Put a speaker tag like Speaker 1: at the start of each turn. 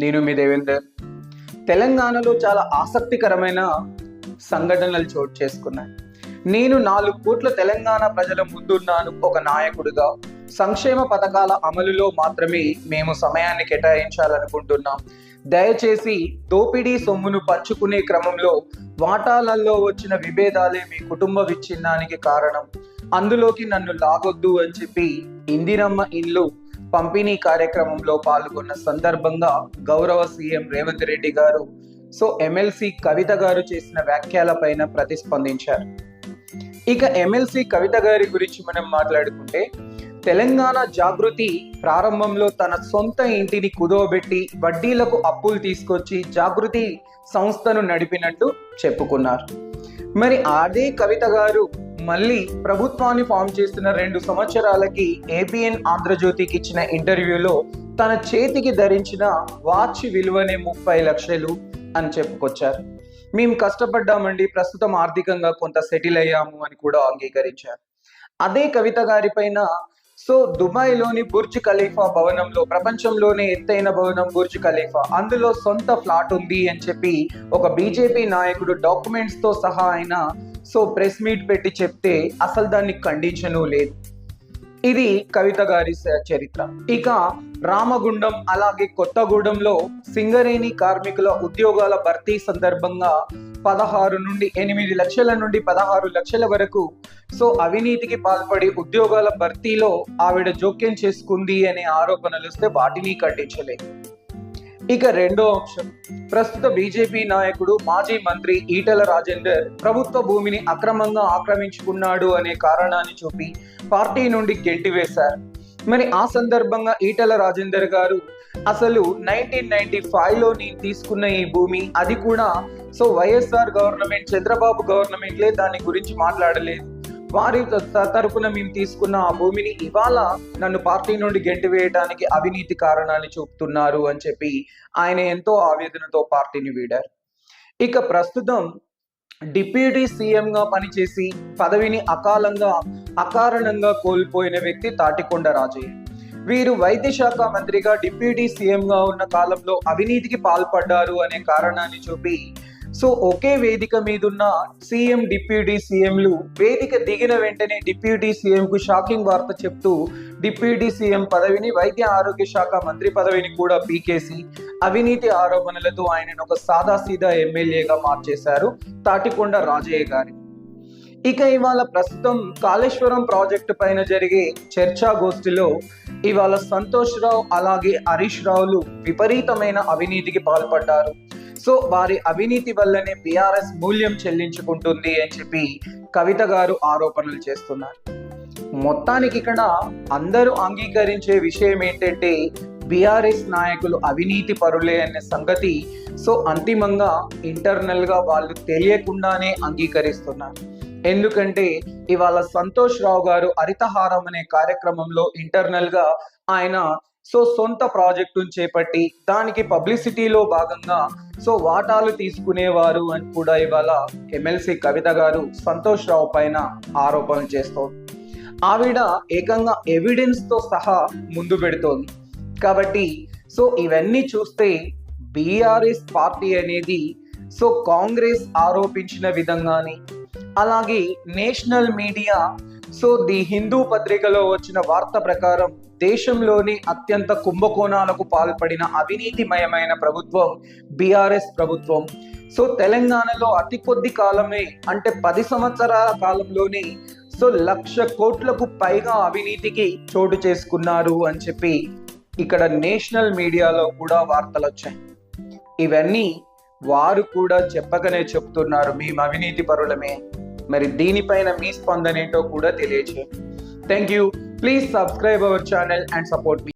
Speaker 1: నేను మీ దేవేందర్. తెలంగాణలో చాలా ఆసక్తికరమైన సంఘటనలు చోటు చేసుకున్నాయి. నేను నాలుగు కోట్ల తెలంగాణ ప్రజల ముందున్నాను ఒక నాయకుడిగా. సంక్షేమ పథకాల అమలులో మాత్రమే మేము సమయాన్ని కేటాయించాలనుకుంటున్నాం. దయచేసి దోపిడీ సొమ్మును పంచుకునే క్రమంలో వాటాలలో వచ్చిన విభేదాలే మీ కుటుంబ విచ్ఛిన్నానికి కారణం. అందులోకి నన్ను లాగొద్దు అని చెప్పి ఇందిరమ్మ ఇల్లు పంపిణీ కార్యక్రమంలో పాల్గొన్న సందర్భంగా గౌరవ సీఎం రేవంత్ రెడ్డి గారు సో ఎమ్మెల్సీ కవిత గారు చేసిన వ్యాఖ్యలపైన ప్రతిస్పందించారు. ఇక ఎమ్మెల్సీ కవిత గారి గురించి మనం మాట్లాడుకుంటే తెలంగాణ జాగృతి ప్రారంభంలో తన సొంత ఇంటిని కుదవబెట్టి వడ్డీలకు అప్పులు తీసుకొచ్చి జాగృతి సంస్థను నడిపినట్టు చెప్పుకున్నారు. మరి అదే కవిత గారు మళ్ళీ ప్రభుత్వాన్ని ఫామ్ చేస్తున్న రెండు సంవత్సరాలకి ఏబిఎన్ ఆంధ్రజ్యోతికి ఇచ్చిన ఇంటర్వ్యూలో తన చేతికి ధరించిన వాచ్ విలువనే ముప్పై లక్షలు అని చెప్పుకొచ్చారు. మేము కష్టపడ్డామండి ప్రస్తుతం ఆర్థికంగా కొంత సెటిల్ అయ్యాము అని కూడా అంగీకరించారు. అదే కవిత గారి పైన సో దుబాయ్లోని బుర్జ్ ఖలీఫా భవనంలో ప్రపంచంలోనే ఎత్తైన భవనం బుర్జ్ ఖలీఫా. అందులో సొంత ఫ్లాట్ ఉంది అని చెప్పి ఒక బీజేపీ నాయకుడు డాక్యుమెంట్స్తో సహా ఆయన సో ప్రెస్ మీట్ పెట్టి చెప్తే అసలు దాన్ని ఖండించను లేదు. ఇది కవిత గారి స- చరిత్ర. ఇక రామగుండం అలాగే కొత్తగూడెంలో సింగరేణి కార్మికుల ఉద్యోగాల భర్తీ సందర్భంగా పదహారు నుండి ఎనిమిది లక్షల నుండి పదహారు లక్షల వరకు సో అవినీతికి పాల్పడి ఉద్యోగాల భర్తీలో ఆవిడ జోక్యం చేసుకుంది అనే ఆరోపణలు వస్తే వాటిని ఖండించలేదు. ఇక రెండో అంశం. ప్రస్తుత బీజేపీ నాయకుడు మాజీ మంత్రి ఈటల రాజేందర్ ప్రభుత్వ భూమిని అక్రమంగా ఆక్రమించుకున్నాడు అనే కారణాన్ని చూపి పార్టీ నుండి గెంటివేశారు మరి ఆ సందర్భంగా ఈటల రాజేందర్ గారు అసలు నైన్టీన్ నైన్టీ ఫైవ్లోని నేను తీసుకున్న ఈ భూమి అది కూడా so YSR government Chandrababu government దాని గురించి మాట్లాడలేదు. వారి త- తరపున మేము తీసుకున్న ఆ భూమిని ఇవాళ నన్ను పార్టీ నుండి గెంటివేయడానికి అవినీతి కారణాన్ని చూపుతున్నారు అని చెప్పి ఆయన ఎంతో ఆవేదనతో పార్టీని వీడారు. ఇక ప్రస్తుతం డిప్యూటీ సీఎంగా పనిచేసి పదవిని అకాలంగా అకారణంగా కోల్పోయిన వ్యక్తి తాటికొండ రాజయ్య. వీరు వైద్య శాఖ మంత్రిగా డిప్యూటీ సీఎంగా ఉన్న కాలంలో అవినీతికి పాల్పడ్డారు అనే కారణాన్ని చూపి సో ఒకే వేదిక మీదున్న సీఎం డిప్యూటీ సీఎంలు వేదిక దిగిన వెంటనే డిప్యూటీ సీఎం కు షాకింగ్ వార్త చెప్తూ డిప్యూటీ సీఎం పదవిని వైద్య ఆరోగ్య శాఖ మంత్రి పదవిని కూడా పీకేసి అవినీతి ఆరోపణలతో ఆయనను ఒక సాదాసీదా ఎమ్మెల్యేగా మార్చేశారు తాటికొండ రాజయ్య గారి. ఇక ఇవాళ ప్రస్తుతం కాళేశ్వరం ప్రాజెక్టు పైన జరిగే చర్చా గోష్ఠిలో ఇవాళ సంతోష్ రావు అలాగే హరీష్ రావులు విపరీతమైన అవినీతికి పాల్పడ్డారు. సో వారి అవినీతి వల్లనే బీఆర్ఎస్ మూల్యం చెల్లించుకుంటుంది అని చెప్పి కవిత గారు ఆరోపణలు చేస్తున్నారు. మొత్తానికి ఇక్కడ అందరూ అంగీకరించే విషయం ఏంటంటే బీఆర్ఎస్ నాయకులు అవినీతి పరులే అనే సంగతి. సో అంతిమంగా ఇంటర్నల్గా వాళ్ళు తెలియకుండానే అంగీకరిస్తున్నారు. ఎందుకంటే ఇవాళ సంతోష్ రావు గారు హరితహారం అనే కార్యక్రమంలో ఇంటర్నల్గా ఆయన సో సొంత ప్రాజెక్టును చేపట్టి దానికి పబ్లిసిటీలో భాగంగా సో వాటాలు తీసుకునేవారు అని కూడా ఇవాళ ఎమ్మెల్సీ కవిత గారు సంతోష్ రావు పైన ఆరోపణలు చేస్తోంది. ఆవిడ ఏకంగా ఎవిడెన్స్తో సహా ముందు పెడుతోంది. కాబట్టి సో ఇవన్నీ చూస్తే బీఆర్ఎస్ పార్టీ అనేది సో కాంగ్రెస్ ఆరోపించిన విధంగానే అలాగే national media so the Hindu పత్రికలో వచ్చిన వార్త ప్రకారం దేశంలోని అత్యంత కుంభకోణాలకు పాల్పడిన అవినీతిమయమైన ప్రభుత్వం బీఆర్ఎస్ ప్రభుత్వం. సో తెలంగాణలో అతి కొద్ది కాలమే అంటే పది సంవత్సరాల కాలంలోనే సో లక్ష కోట్లకు పైగా అవినీతికి చోటు చేసుకున్నారు అని చెప్పి ఇక్కడ నేషనల్ మీడియాలో కూడా వార్తలు వచ్చాయి. ఇవన్నీ వారు కూడా చెప్పకనే చెప్తున్నారు మేము అవినీతి పరులమే. మరి దీనిపైన మీ స్పందనేటో కూడా తెలియచేయండి. Thank you. Please subscribe our channel and support me.